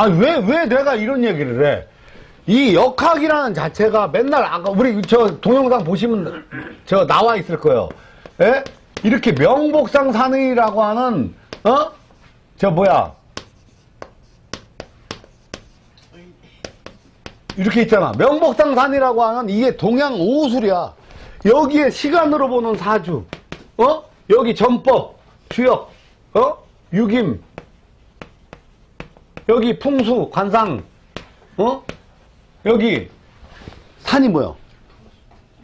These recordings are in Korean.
아, 왜, 왜 내가 이런 얘기를 해? 이 역학이라는 자체가 맨날 아까 우리 저 동영상 보시면 저 나와 있을 거예요. 예? 이렇게 명복상산이라고 하는 어? 저 뭐야? 이렇게 있잖아. 명복상 산이라고 하는 이게 동양 오술이야. 여기에 시간으로 보는 사주, 어? 여기 전법, 주역, 어? 유김, 여기 풍수, 관상, 어? 여기 산이 뭐야?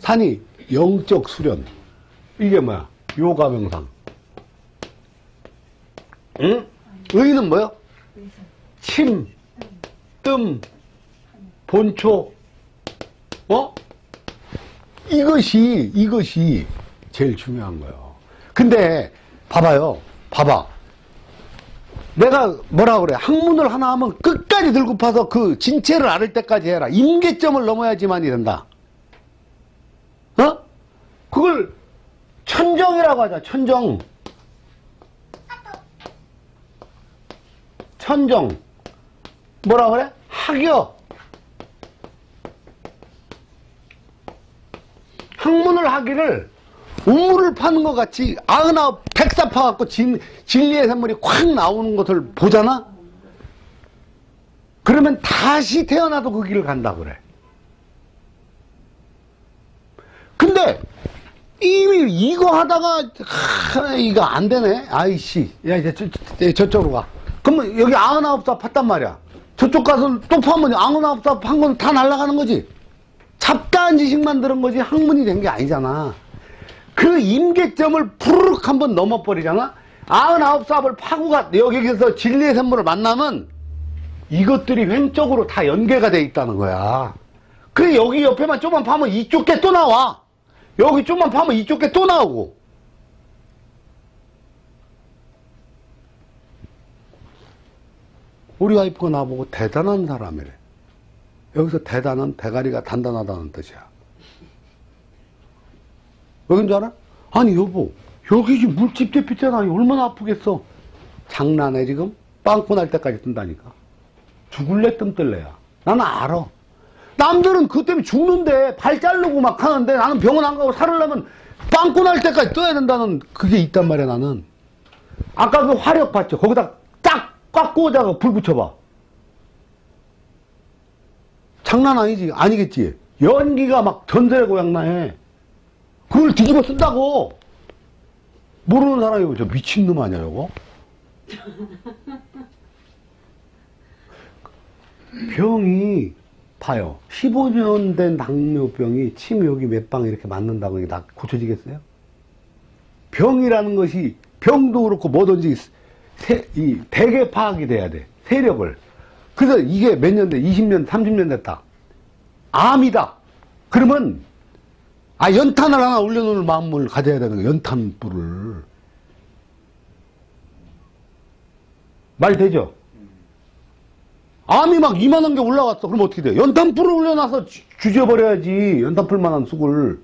산이 영적 수련. 이게 뭐야? 요가 명상. 응? 의는 뭐야? 침, 뜸, 본초. 어? 이것이 이것이 제일 중요한 거예요. 근데 봐봐요. 봐봐. 내가 뭐라 그래? 학문을 하나 하면 끝까지 들고 파서 그 진체를 알을 때까지 해라. 임계점을 넘어야지만이 된다. 어? 그걸 천정이라고 하자 천정. 천정. 뭐라 그래? 학여. 학문을 하기를 우물을 파는 것 같이 아흔아홉 백사 파갖고 진, 진리의 샘물이 콱 나오는 것을 보잖아? 그러면 다시 태어나도 그 길을 간다 그래. 근데 이미 이거 하다가 하, 이거 안 되네. 아이씨, 야 이제 저, 저, 저 쪽으로 가. 그러면 여기 아흔아홉 사 팠단 말이야. 저쪽 가서 또 파면 아흔아홉 사 판 건 다 날아가는 거지. 잡다한 지식만 들은 거지 학문이 된 게 아니잖아. 그 임계점을 푸르륵 한번 넘어버리잖아? 아흔아홉 삽을 파고 가, 여기에서 진리의 샘물을 만나면 이것들이 횡적으로 다 연계가 돼 있다는 거야. 그래, 여기 옆에만 좀만 파면 이쪽 게 또 나와. 여기 좀만 파면 이쪽 게 또 나오고. 우리 와이프가 나보고 대단한 사람이래. 여기서 대단한 대가리가 단단하다는 뜻이야. 왜 그런 줄 알아? 아니 여보 여기 지금 물집 대피잖아 얼마나 아프겠어? 장난해 지금? 빵꾸 날 때까지 뜬다니까. 죽을래 뜸뜰래야. 나는 알아. 남들은 그 때문에 죽는데 발 자르고 막 하는데 나는 병원 안 가고 살으려면 빵꾸 날 때까지 떠야 된다는 그게 있단 말이야 나는. 아까 그 화력 봤죠? 거기다 딱꽉 꽂아가 불 붙여봐. 장난 아니지? 아니겠지? 연기가 막 전설의 고향 나해 그걸 뒤집어 쓴다고. 모르는 사람이 저 미친놈 아니야 이거? 병이 봐요. 15년 된 당뇨병이 침 여기 몇 방 이렇게 맞는다고 이게 다 고쳐지겠어요? 병이라는 것이 병도 그렇고 뭐든지 세, 이 대개 파악이 돼야 돼. 세력을. 그래서 이게 몇 년 돼? 20년 30년 됐다. 암이다. 그러면 아, 연탄을 하나 올려놓을 마음을 가져야 되는 거야, 연탄불을. 말 되죠? 암이 막 이만한 게 올라왔어. 그럼 어떻게 돼? 연탄불을 올려놔서 주- 죽여버려야지. 연탄불만한 쑥을.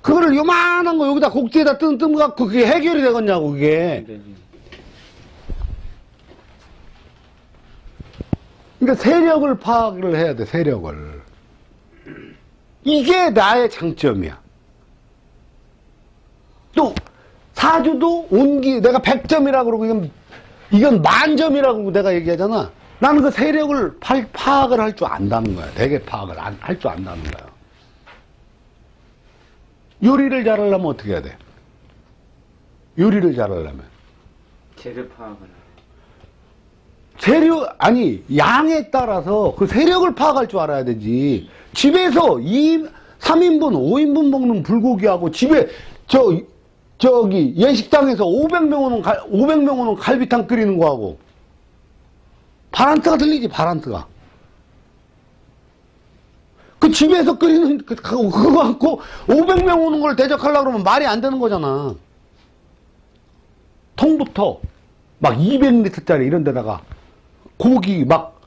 그거를 요만한 거 여기다 곡지에다 뜬뜬 갖고 그게 해결이 되겠냐고, 그게. 그러니까 세력을 파악을 해야 돼, 세력을. 이게 나의 장점이야. 또 사주도 온기 내가 100점이라고 그러고 이건 이건 만점이라고 내가 얘기하잖아. 나는 그 세력을 파, 파악을 할 줄 안다는 거야. 되게 파악을 할 줄 안다는 거야. 요리를 잘하려면 어떻게 해야 돼? 요리를 잘하려면 재료 파악을 재료 아니 양에 따라서 그 세력을 파악할 줄 알아야 되지. 집에서 2, 3인분, 5인분 먹는 불고기하고 집에 저 저기 예식장에서 500명 오는 갈, 500명 오는 갈비탕 끓이는 거하고 바란트가 들리지 바란트가. 그 집에서 끓이는 그- 그거 그거 갖고 500명 오는 걸 대접하려고 그러면 말이 안 되는 거잖아. 통부터 막 200리터짜리 이런 데다가 고기 막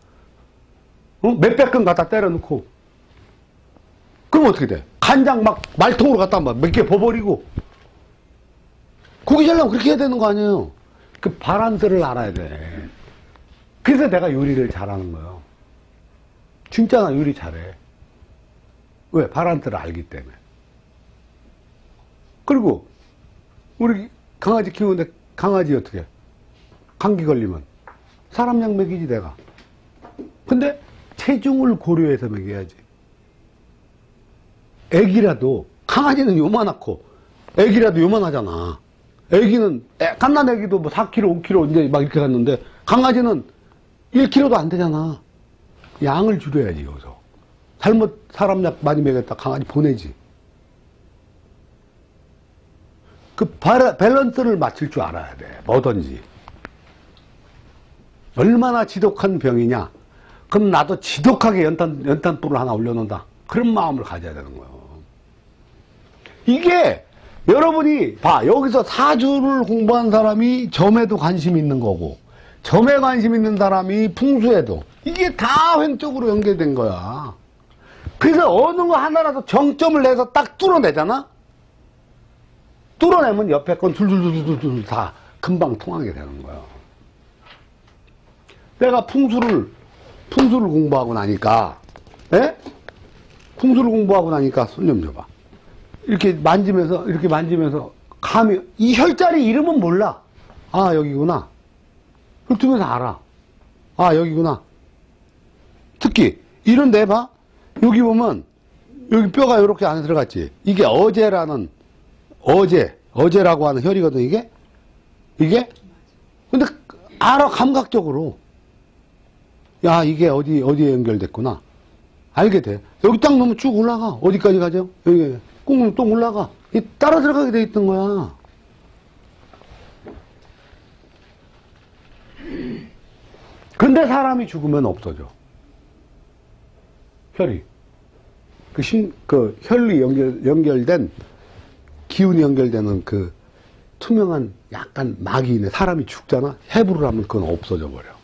어? 몇백 건 갖다 때려 넣고 그럼 어떻게 돼? 간장 막 말통으로 갖다 몇 개 버버리고 고기 잘라면 그렇게 해야 되는 거 아니에요? 그 바란스를 알아야 돼. 그래서 내가 요리를 잘하는 거예요. 진짜 나 요리 잘해. 왜? 바란트를 알기 때문에. 그리고 우리 강아지 키우는데 강아지 어떻게 해? 감기 걸리면 사람 약 먹이지 내가. 근데 체중을 고려해서 먹여야지. 애기라도 강아지는 요만하고 애기라도 요만하잖아. 애기는 애, 갓난 애기도 뭐 4kg, 5kg 이제 막 이렇게 갔는데 강아지는 1kg도 안 되잖아. 양을 줄여야지 여기서. 잘못 사람 약 많이 먹였다 강아지 보내지. 그 바- 밸런스를 맞출 줄 알아야 돼. 뭐든지. 얼마나 지독한 병이냐. 그럼 나도 지독하게 연탄, 연탄불을 하나 올려놓는다. 그런 마음을 가져야 되는 거예요. 이게 여러분이 봐 여기서 사주를 공부한 사람이 점에도 관심 있는 거고 점에 관심 있는 사람이 풍수에도 이게 다 횡적으로 연결된 거야. 그래서 어느 거 하나라도 정점을 내서 딱 뚫어내잖아. 뚫어내면 옆에 건 둘둘둘둘둘 다 금방 통하게 되는 거야. 내가 풍수를 풍수를 공부하고 나니까, 예? 풍수를 공부하고 나니까 손 좀 줘봐. 이렇게 만지면서 이렇게 만지면서 감이 이 혈자리 이름은 몰라. 아 여기구나. 훑으면서 알아. 아 여기구나. 특히 이런 데 봐. 여기 보면 여기 뼈가 이렇게 안에 들어갔지. 이게 어제라는 어제 어제라고 하는 혈이거든 이게. 이게. 근데 알아 감각적으로. 야 이게 어디 어디에 연결됐구나. 알게 돼. 여기 딱 놓으면 쭉 올라가. 어디까지 가죠? 여기 꾹 누르면 또 올라가. 이 따라 들어가게 돼 있던 거야. 근데 사람이 죽으면 없어져. 혈이. 그 심, 그 혈이 연결, 연결된, 기운이 연결되는 그 투명한 약간 막이 있네. 사람이 죽잖아? 해부를 하면 그건 없어져 버려.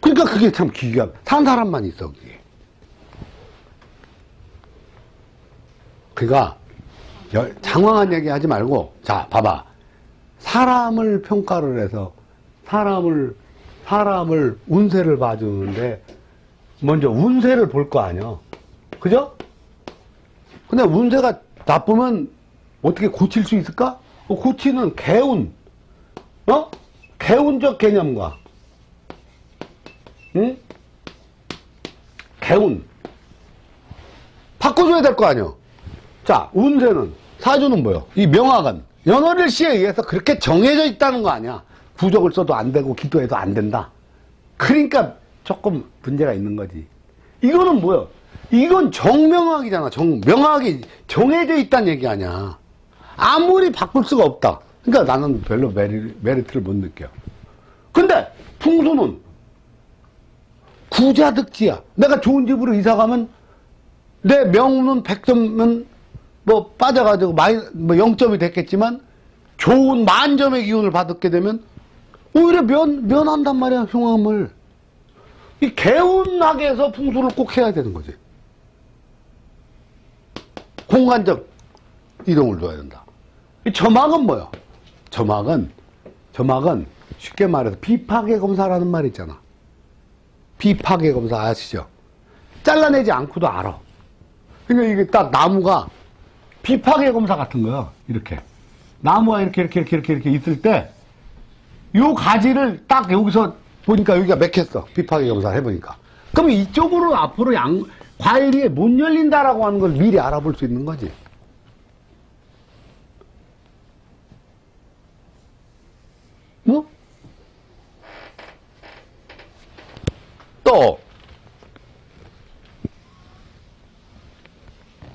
그러니까 그게 참 기가, 산 사람만 있어, 그게. 그니까, 장황한 얘기 하지 말고, 자, 봐봐. 사람을 평가를 해서, 사람을, 사람을 운세를 봐주는데, 먼저 운세를 볼 거 아니야. 그죠? 근데 운세가 나쁘면 어떻게 고칠 수 있을까? 어, 고치는 개운, 어? 개운적 개념과, 응? 개운. 바꿔줘야 될 거 아니야. 자, 운세는, 사주는 뭐요? 이 명화관. 연월일 시에 의해서 그렇게 정해져 있다는 거 아니야. 부적을 써도 안 되고, 기도해도 안 된다. 그러니까 조금 문제가 있는 거지. 이거는 뭐야? 이건 정명학이잖아. 정, 명학이 정해져 있다는 얘기 아니야. 아무리 바꿀 수가 없다. 그러니까 나는 별로 메리, 메리트를 못 느껴. 근데 풍수는 구자득지야. 내가 좋은 집으로 이사 가면 내 명운은 100점은 뭐 빠져가지고 마이, 뭐 0점이 됐겠지만 좋은 만점의 기운을 받게 되면 오히려 면, 면한단 말이야, 흉함을. 이 개운하게 해서 풍수를 꼭 해야 되는 거지. 공간적 이동을 줘야 된다. 이 점막은 뭐야? 점막은, 점막은 쉽게 말해서 비파괴 검사라는 말 있잖아. 비파괴 검사 아시죠? 잘라내지 않고도 알아. 그러니까 이게 딱 나무가 비파괴 검사 같은 거야. 이렇게. 나무가 이렇게, 이렇게, 이렇게, 이렇게, 이렇게 있을 때, 요 가지를 딱 여기서 보니까 여기가 맥혔어. 비파괴 검사를 해보니까. 그럼 이쪽으로 앞으로 양, 과일이 못 열린다라고 하는 걸 미리 알아볼 수 있는 거지. 또,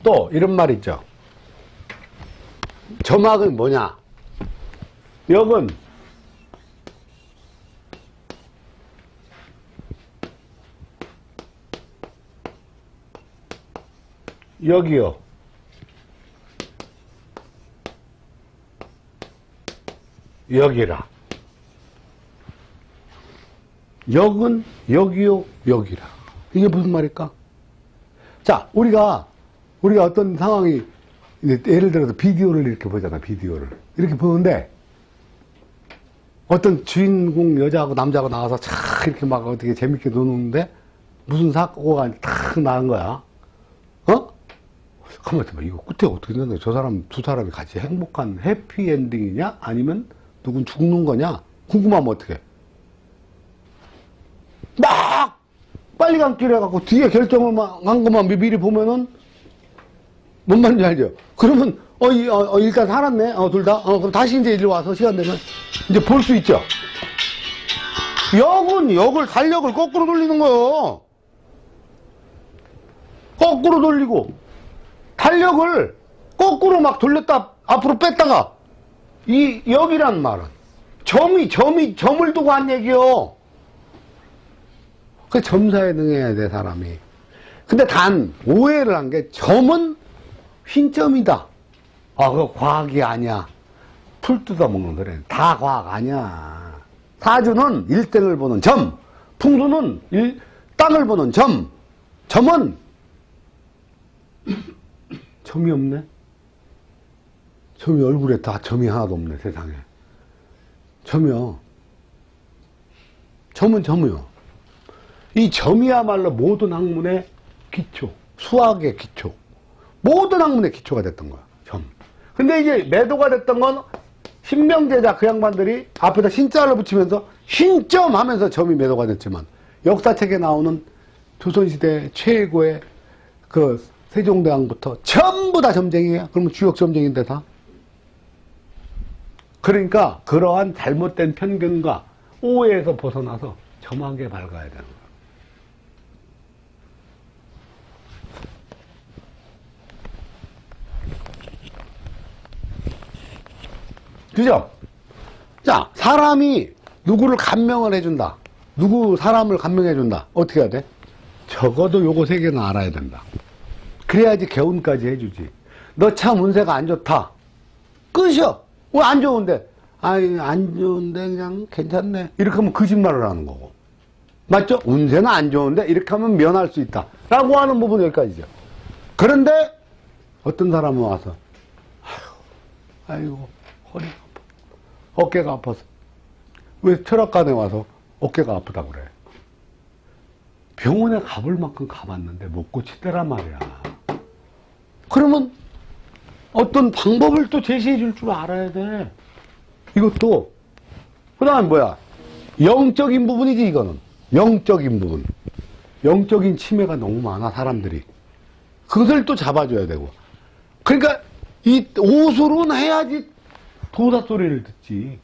또, 이런 말 있죠. 점막은 뭐냐? 역은 여기요. 여기라. 역은 여기요, 여기라. 이게 무슨 말일까? 자, 우리가, 우리가 어떤 상황이, 예를 들어서 비디오를 이렇게 보잖아, 비디오를. 이렇게 보는데, 어떤 주인공 여자하고 남자하고 나와서 차 이렇게 막 어떻게 재밌게 노는데 무슨 사고가 탁 나는 거야. 어? 가만히 있어봐. 이거 끝에 어떻게 되는 거야? 저 사람, 두 사람이 같이 행복한 해피엔딩이냐? 아니면 누군 죽는 거냐? 궁금하면 어떡해. 막! 빨리 감기를 해갖고 뒤에 결정을 막한 것만 미- 미리 보면은 뭔 말인지 알죠? 그러면, 어, 이- 어, 어, 일단 살았네. 어, 둘 다. 어, 그럼 다시 이제 일로 와서 시간 되면 이제 볼 수 있죠? 역은 역을, 달력을 거꾸로 돌리는 거예요. 거꾸로 돌리고, 달력을 거꾸로 막 돌렸다, 앞으로 뺐다가, 이 역이란 말은, 점이, 점이, 점을 두고 한 얘기요. 그 점사에 능해야 돼, 사람이. 근데 단, 오해를 한 게, 점은 흰점이다. 아, 그거 과학이 아니야. 풀 뜯어먹는 소리. 다 과학 아니야. 사주는 일등을 보는 점, 풍수는 일, 땅을 보는 점, 점은 점이 없네. 점이 얼굴에 다 점이 하나도 없네, 세상에. 점이요. 점은 점이요. 이 점이야말로 모든 학문의 기초, 수학의 기초, 모든 학문의 기초가 됐던 거야, 점. 근데 이제 매도가 됐던 건 신명제자 그 양반들이 앞에다 신자를 붙이면서 신점 하면서 점이 매도가 됐지만 역사책에 나오는 조선시대 최고의 그 세종대왕부터 전부 다 점쟁이에요. 그러면 주역 점쟁인데 다. 그러니까 그러한 잘못된 편견과 오해에서 벗어나서 점하게 밝아야 되는 거야. 그죠? 자, 사람이 누구를 감명을 해준다. 누구 사람을 감명해준다. 어떻게 해야 돼? 적어도 요거 세 개는 알아야 된다. 그래야지 개운까지 해주지. 너 참 운세가 안 좋다. 끝이야. 왜 안 좋은데? 아니, 안 좋은데 그냥 괜찮네. 이렇게 하면 거짓말을 하는 거고. 맞죠? 운세는 안 좋은데 이렇게 하면 면할 수 있다. 라고 하는 부분은 여기까지죠. 그런데 어떤 사람은 와서 아휴, 아이고, 아파. 어깨가 아파서. 왜 철학관에 와서 어깨가 아프다고 그래? 병원에 가볼 만큼 가봤는데 못 고치더란 말이야. 그러면 어떤 방법을 또 제시해 줄 줄 알아야 돼. 이것도, 그 다음에 뭐야? 영적인 부분이지, 이거는. 영적인 부분. 영적인 침해가 너무 많아, 사람들이. 그것을 또 잡아줘야 되고. 그러니까, 이 오술은 해야지 도사 소리를 듣지.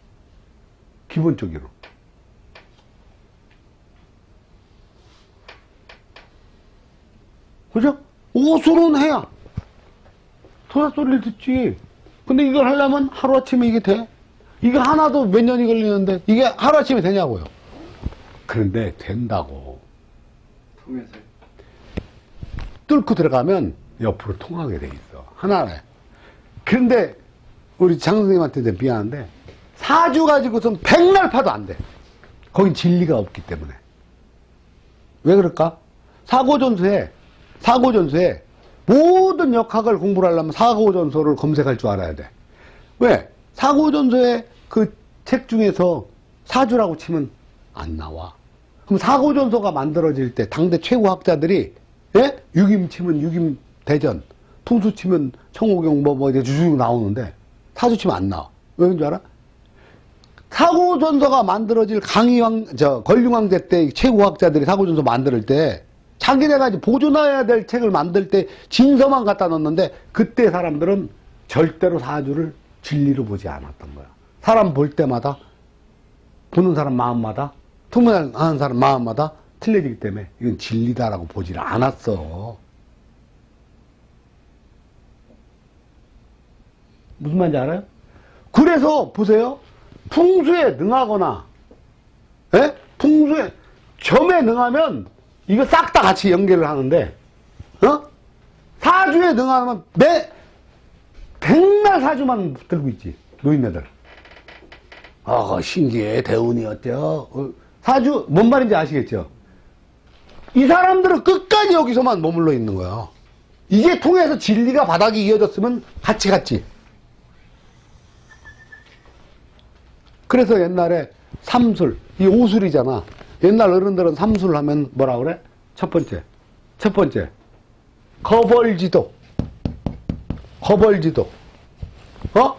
기본적으로. 그죠? 오술은 해야 도사 소리를 듣지. 근데 이걸 하려면 하루아침에 이게 돼? 이게 하나도 몇 년이 걸리는데 이게 하루아침에 되냐고요. 그런데 된다고. 통해서 뚫고 들어가면 옆으로 통하게 돼 있어. 하나에. 그런데 우리 장 선생님한테 이제 미안한데 사주 가지고선 백날 파도 안 돼. 거긴 진리가 없기 때문에. 왜 그럴까? 사고전수에, 사고전수에 모든 역학을 공부를 하려면 사고전소를 검색할 줄 알아야 돼. 왜? 사고전소의 그 책 중에서 사주라고 치면 안 나와. 그럼 사고전소가 만들어질 때 당대 최고 학자들이 예? 유김 치면 유김 대전, 풍수 치면 청호경 뭐, 뭐 이제 주쭉 나오는데 사주 치면 안 나와. 왜 그런 줄 알아? 사고전서가 만들어질 강희왕, 저, 권륭왕제 때 최고학자들이 사고전서 만들 때 자기네가 이제 보존해야 될 책을 만들 때 진서만 갖다 넣었는데 그때 사람들은 절대로 사주를 진리로 보지 않았던 거야. 사람 볼 때마다 보는 사람 마음마다 통문하는 사람 마음마다 틀려지기 때문에 이건 진리다라고 보지를 않았어. 무슨 말인지 알아요? 그래서 보세요. 풍수에 능하거나, 예? 풍수에, 점에 능하면 이거 싹 다 같이 연결을 하는데, 어? 사주에 능하면 매, 백날 사주만 들고 있지. 노인네들. 아, 신기해. 대운이 어때요? 어, 사주, 뭔 말인지 아시겠죠? 이 사람들은 끝까지 여기서만 머물러 있는 거야. 이게 통해서 진리가 바닥이 이어졌으면 같이 갔지. 그래서 옛날에 삼술. 이 오술이잖아. 옛날 어른들은 삼술 하면 뭐라 그래? 첫 번째. 첫 번째. 거벌지도. 거벌지도. 어?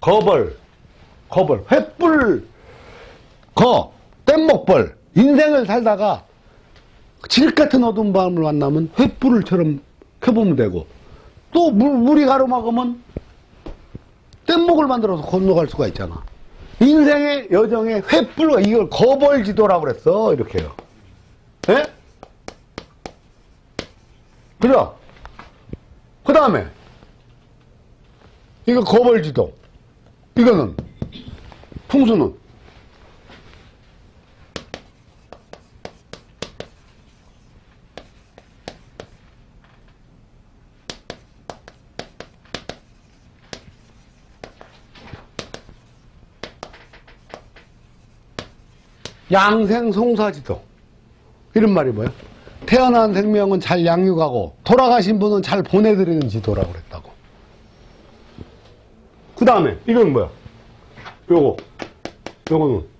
거벌, 거벌, 횃불, 거, 뗏목벌, 인생을 살다가 질 같은 어두운 밤을 만나면 횃불을처럼 켜보면 되고, 또 물, 물이 가로막으면 뗏목을 만들어서 건너갈 수가 있잖아. 인생의 여정의 횃불과 이걸 거벌지도라고 그랬어, 이렇게요. 예? 그죠? 그 다음에, 이거 거벌지도. 이거는, 풍수는, 양생송사지도. 이런 말이 뭐야? 태어난 생명은 잘 양육하고 돌아가신 분은 잘 보내드리는 지도라고 그랬다고. 그 다음에 이건 뭐야? 요거 요거는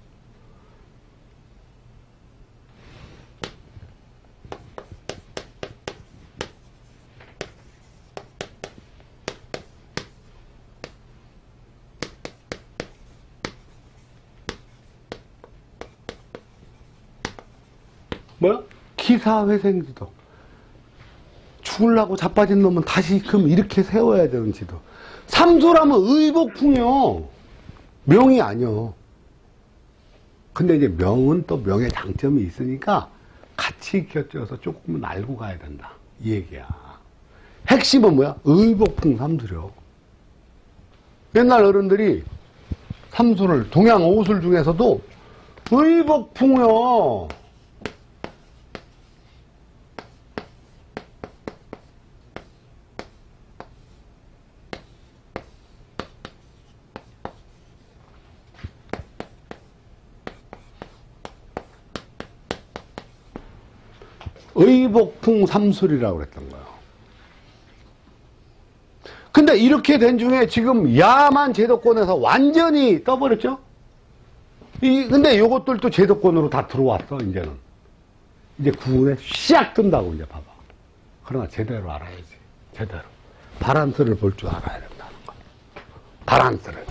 뭐야? 기사회생지도. 죽으려고 자빠진 놈은 다시 그럼 이렇게 세워야 되는 지도. 삼소라면 의복풍이요. 명이 아니요. 근데 이제 명은 또 명의 장점이 있으니까 같이 곁들여서 조금은 알고 가야 된다. 이 얘기야. 핵심은 뭐야? 의복풍 삼수려. 옛날 어른들이 삼수를, 동양 오술 중에서도 의복풍요. 의복풍 삼술이라고 그랬던 거예요. 근데 이렇게 된 중에 지금 야만 제도권에서 완전히 떠버렸죠? 이, 근데 요것들도 제도권으로 다 들어왔어, 이제는. 이제 구분에 샥 뜬다고, 이제 봐봐. 그러나 제대로 알아야지. 제대로. 바란스를 볼 줄 알아야 된다는 거. 바란스를.